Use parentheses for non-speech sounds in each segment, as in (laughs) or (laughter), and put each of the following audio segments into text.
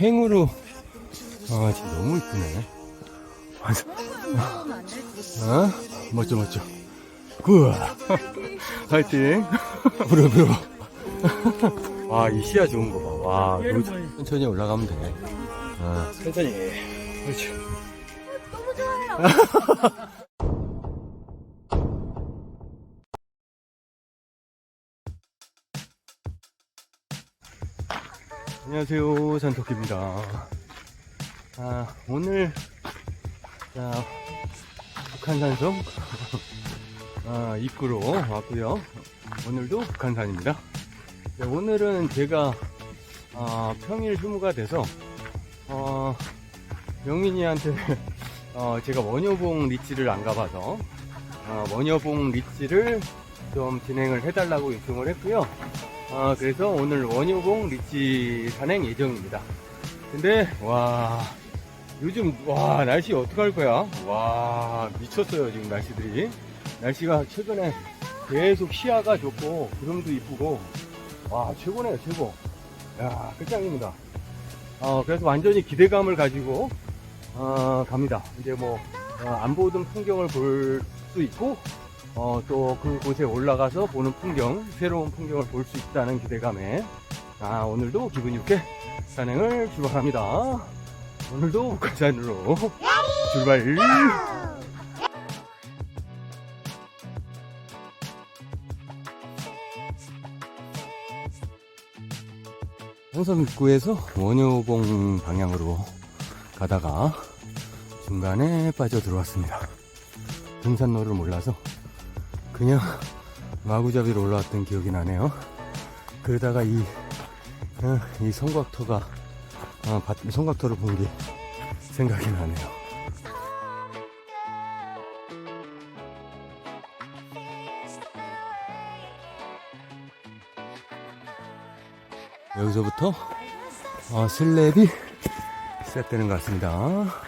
횡으로. 아 진짜 너무 이쁘네. 어? 멋져 멋져. 굿 (laughs) 화이팅. 부려 부려 와이 시야 좋은 거봐와 천천히 올라가면 돼. 어. 천천히. 그렇지. 너무 좋아요. (laughs) 안녕하세요 산토끼입니다. 아, 오늘 자, 북한산성? (laughs) 아, 입구로 왔고요. 오늘도 북한산입니다. 네, 오늘은 제가 아, 평일 휴무가 돼서 어, 영민이한테 (laughs) 어, 제가 원효봉 리치를 안 가봐서 어, 원효봉 리치를 좀 진행을 해달라고 요청을 했고요 아, 그래서 오늘 원효봉 리치 산행 예정입니다. 근데, 와, 요즘, 와, 날씨 어떡할 거야? 와, 미쳤어요, 지금 날씨들이. 날씨가 최근에 계속 시야가 좋고, 구름도 이쁘고, 와, 최고네요, 최고. 야, 끝장입니다. 어, 그래서 완전히 기대감을 가지고, 어, 갑니다. 이제 뭐, 어, 안 보던 풍경을 볼 수 있고, 어, 또 그곳에 올라가서 보는 풍경, 새로운 풍경을 볼 수 있다는 기대감에, 아, 오늘도 기분 좋게 산행을 출발합니다. 오늘도 북한산으로 출발! 홍성 입구에서 원효봉 방향으로 가다가 중간에 빠져 들어왔습니다. 등산로를 몰라서 그냥 마구잡이로 올라왔던 기억이 나네요. 그러다가 이, 어, 이 성곽터가, 어, 밭- 성곽터를 본 게 생각이 나네요. 여기서부터 어, 슬랩이 시작되는 것 같습니다.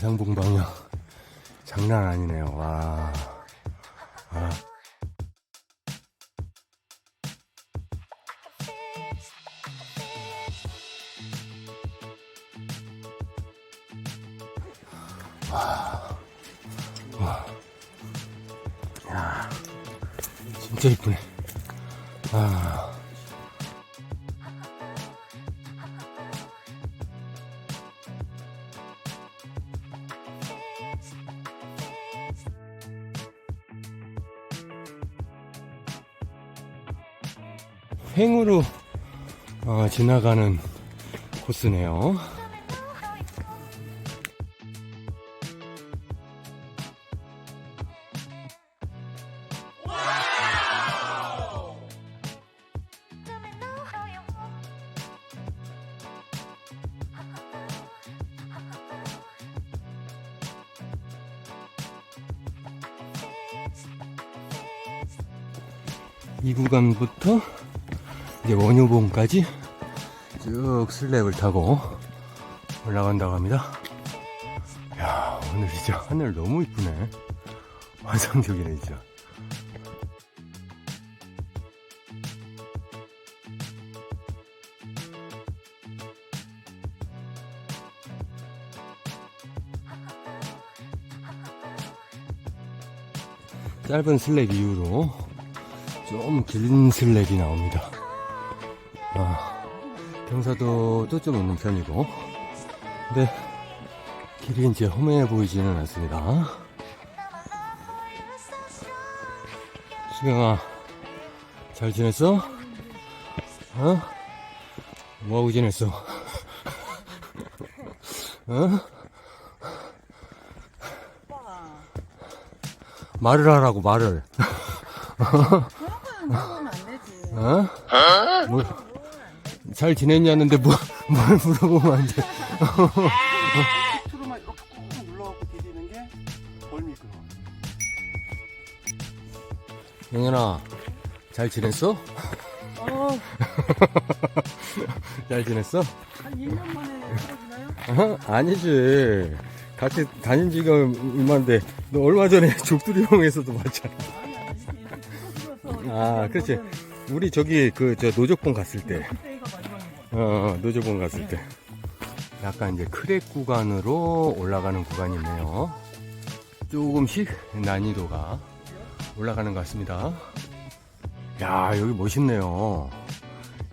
의상봉 방향 장난 아니네요. 와, 아. 진짜 이쁘네. 아. 횡으로 어, 지나가는 코스네요. 이 구간부터 이제 원효봉까지 쭉 슬랩을 타고 올라간다고 합니다. 야, 오늘 진짜 하늘 너무 이쁘네. 환상적이네, 진짜. 짧은 슬랩 이후로 좀 긴 슬랩이 나옵니다. 아, 경사도도 좀 있는 편이고, 근데 길이 이제 험해 보이지는 않습니다. 수경아, 잘 지냈어? 어? 뭐하고 지냈어? 어? 말을 하라고, 말을. 물어보면 안 되지. 어? 뭐, 잘 지냈냐는데 뭐, (laughs) 뭘 물어보면 안 돼. 밑으로만 이렇게 꾹 눌러갖고 디디는 게 덜 미끄러워. 영현아, 잘 지냈어? 어, (laughs) 잘 지냈어? 한 1년 만에 떨어지나요? 어? 아니지. 같이 다닌 지가 얼마인데 너 얼마 전에 (laughs) 족두리봉에서도 봤잖아. 아, 그렇지. 우리 저기 그 저 노적봉 갔을 때, 어, 어, 노적봉 갔을 때, 약간 이제 크랙 구간으로 올라가는 구간이 있네요. 조금씩 난이도가 올라가는 것 같습니다. 야, 여기 멋있네요.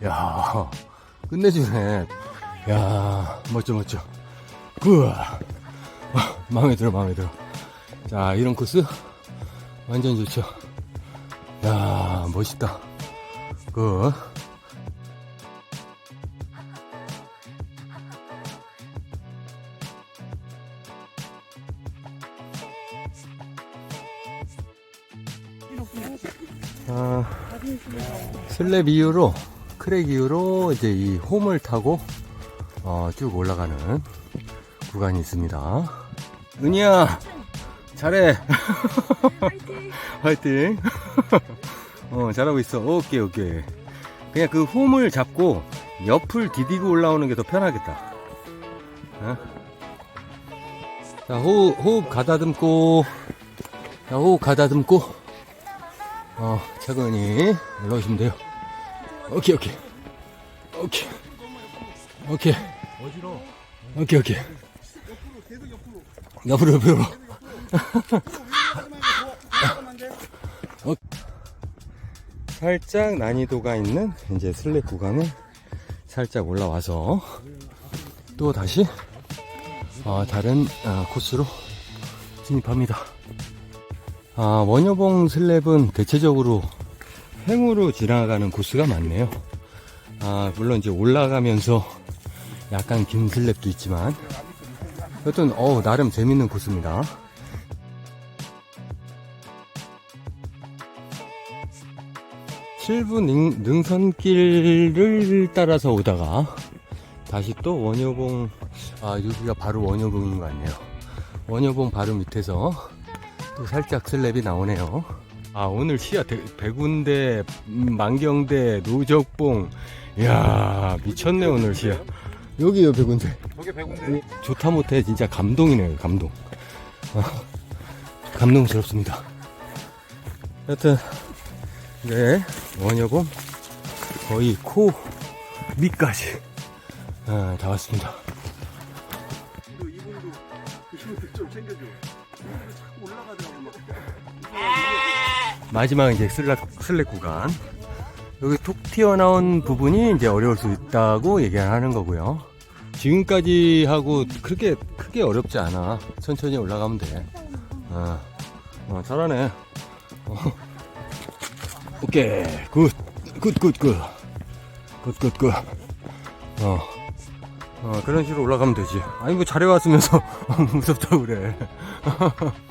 야, 끝내주네. 야, 멋져, 멋져. 굿. 아, 마음에 들어, 마음에 들어. 자, 이런 코스 완전 좋죠. 야, 멋있다. 굿. 슬랩 이후로 크랙 이후로 이제 이 홈을 타고 어, 쭉 올라가는 구간이 있습니다. 은희야, 잘해. 화이팅. (laughs) 어, 잘하고 있어. 오케이, 오케이. 그냥 그 홈을 잡고 옆을 디디고 올라오는 게 더 편하겠다. 어? 자, 호흡, 호흡 가다듬고, 자, 호흡 가다듬고, 어, 차근히 올라오시면 돼요. 오케이, 오케이. 오케이. 오케이. 어지러. 오케이, 오케이. 옆으로, 옆으로. (laughs) 어. 살짝 난이도가 있는 이제 슬랙 구간을 살짝 올라와서 또 다시 어, 다른 어, 코스로 진입합니다. 아, 원효봉 슬랩은 대체적으로 횡으로 지나가는 코스가 많네요. 아, 물론 이제 올라가면서 약간 긴 슬랩도 있지만 여튼 어 나름 재밌는 코스입니다. 칠부 능, 능선길을 따라서 오다가 다시 또 원효봉 아 여기가 바로 원효봉인 것 같네요. 원효봉 바로 밑에서 또 살짝 슬랩이 나오네요. 아 오늘 시야 대, 백운대, 음, 만경대, 노적봉 이야 미쳤네 오늘 시야. 여기요 백운대. 저게 백운데. 좋다 못해 진짜 감동이네요 감동 아, 감동스럽습니다 여튼 네 원여봉 거의 코 밑까지 아, 다 왔습니다 이분도 이분도 이분도 좀 챙겨줘. 마지막 이제 슬랙, 슬랙 구간. 여기 톡 튀어나온 부분이 이제 어려울 수 있다고 얘기하는 거고요. 지금까지 하고 그렇게 크게 어렵지 않아. 천천히 올라가면 돼. 어, 어, 잘하네. 어. 오케이. 굿 굿 굿 굿 굿 굿 굿. 어. 어 그런 식으로 올라가면 되지 아니 뭐 잘해왔으면서 (laughs) 무섭다고 그래 (laughs)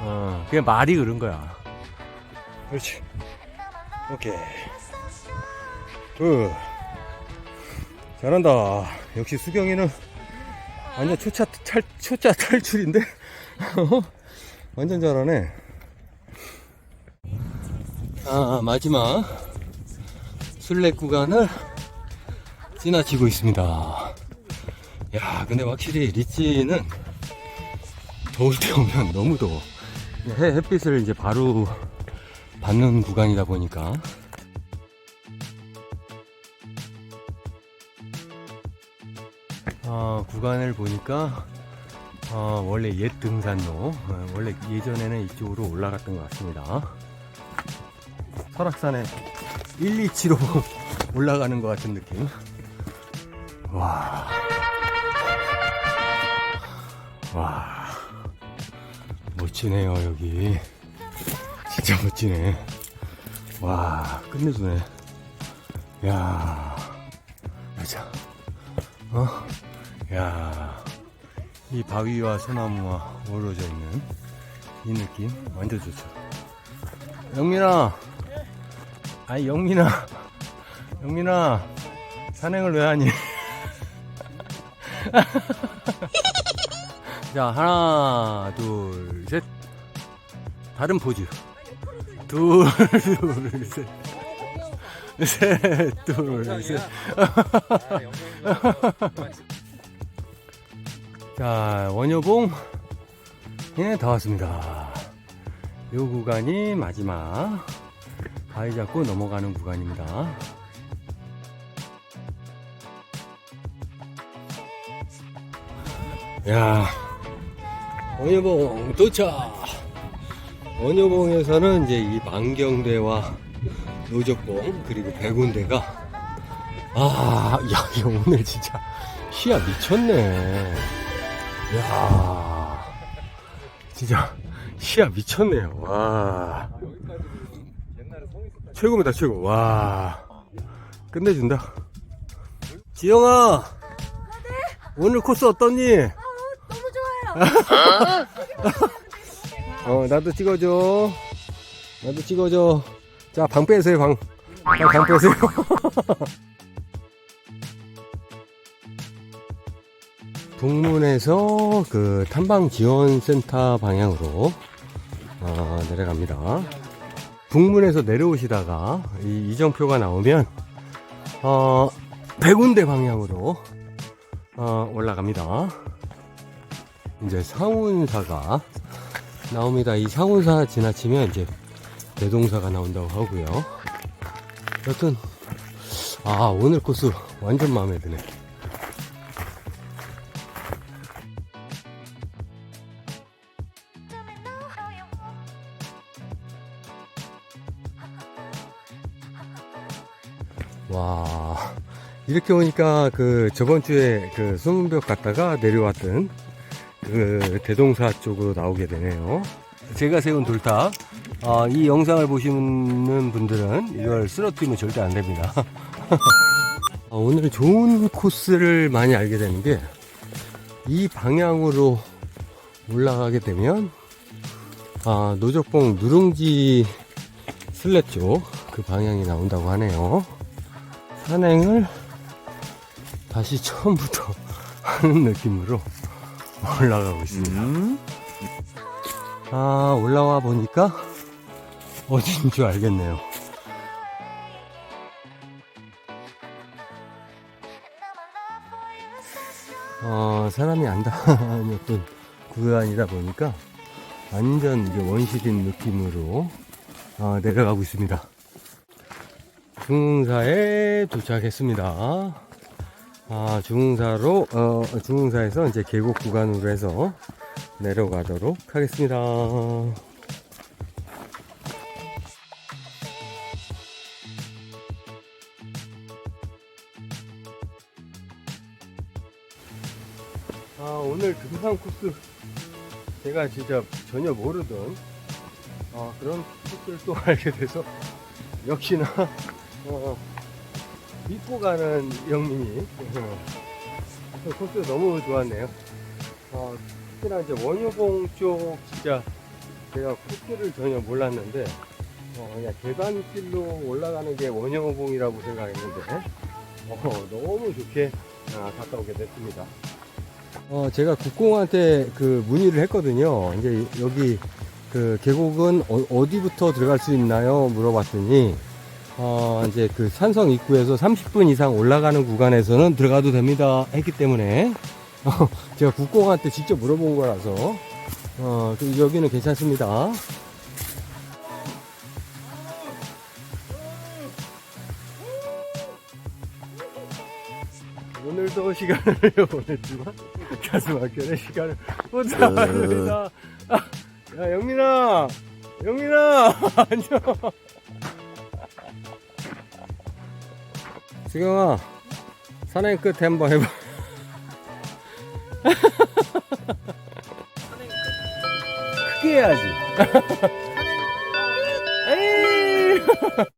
어, 그냥 말이 그런 거야. 그렇지. 오케이. 굿. 잘한다. 역시 수경이는 완전 초차 탈, 초짜 탈출인데? (laughs) 완전 잘하네. 아, 마지막 술래 구간을 지나치고 있습니다. 야, 근데 확실히 리치는 더울 때 오면 너무 더워. 해, 햇빛을 이제 바로 받는 구간이다 보니까 어, 구간을 보니까 어, 원래 옛 등산로 어, 원래 예전에는 이쪽으로 올라갔던 것 같습니다 설악산에 1, 2치로 (laughs) 올라가는 것 같은 느낌 와. 와. 멋지네요 여기. 진짜 멋지네. 와 끝내주네. 야. 가자. 어? 야 이 바위와 소나무와 어우러져 있는 이 느낌 완전 좋죠. 영민아. 아이 영민아. 영민아. 산행을 왜 하니 (laughs) 자, 하나, 둘, 셋. 다른 포즈. 둘, 둘, 셋. 셋, 둘, 셋. (laughs) 자, 원효봉, 예, 다 왔습니다. 요 구간이 마지막 가위 잡고 넘어가는 구간입니다. 야, 원효봉 도착! 원효봉에서는 이제 이 만경대와 노적봉 그리고 백운대가 아, 야, 이거 오늘 진짜 시야 미쳤네. 야, 진짜 시야 미쳤네요. 와, 최고입니다, 최고. 와, 끝내준다. 지영아, 오늘 코스 어떻니? 어, 나도 찍어줘. 나도 찍어줘. 자, 방 빼세요, 방. 빨리 방 빼세요. (laughs) 북문에서 그 탐방 지원 센터 방향으로 어, 내려갑니다. 북문에서 내려오시다가 이 이정표가 나오면 어, 백운대 방향으로 어, 올라갑니다. 이제 상운사가 나옵니다. 이 상운사 지나치면 이제 대동사가 나온다고 하고요. 여튼 아 오늘 코스 완전 마음에 드네. 와 이렇게 오니까 그 저번 주에 그 수문벽 갔다가 내려왔던 그 대동사 쪽으로 나오게 되네요. 제가 세운 돌탑. 어, 이 영상을 보시는 분들은 이걸 쓰러뜨리면 절대 안 됩니다. (laughs) 아, 오늘은 좋은 코스를 많이 알게 되는 게 이 방향으로 올라가게 되면 아, 노적봉 누룽지 슬랩 쪽 그 방향이 나온다고 하네요. 산행을 다시 처음부터 (laughs) 하는 느낌으로 (laughs) 올라가고 있습니다. 아, 올라와 보니까 어딘 줄 알겠네요. 어, 사람이 안 다녔던 (laughs) 구간이다 보니까 완전 이제 원시인 느낌으로 어, 내려가고 있습니다. 중흥사에 도착했습니다. 아, 중흥사로, 어, 중흥사에서 이제 계곡 구간으로 해서 내려가도록 하겠습니다. 아, 오늘 등산 코스 제가 진짜 전혀 모르던 아, 그런 코스를 또 (laughs) 알게 돼서 역시나 어, 믿고 가는 어, 그 코스 너무 좋았네요. 어, 특히나 이제 원효봉 쪽 진짜 제가 코스를 전혀 몰랐는데 어, 그냥 계단길로 올라가는 게 원효봉이라고 생각했는데 어, 너무 좋게 아, 오게 됐습니다. 어, 제가 국공한테 그 문의를 했거든요. 이제 여기 그 계곡은 어, 디부터 들어갈 수 있나요? 물어봤더니 어, 이제 그 산성 입구에서 30분 이상 올라가는 구간에서는 들어가도 됩니다. 했기 때문에. 어, 제가 국공한테 직접 물어본 거라서. 어, 그 여기는 괜찮습니다. 오늘도 시간을 (laughs) 보냈지만 가슴 막혀의 시간을 보내니다. 야 영민아! 영민아! (laughs) 안녕 수경아 산행 끝에 한번 해봐. (laughs) 크게 해야지. (laughs) 에이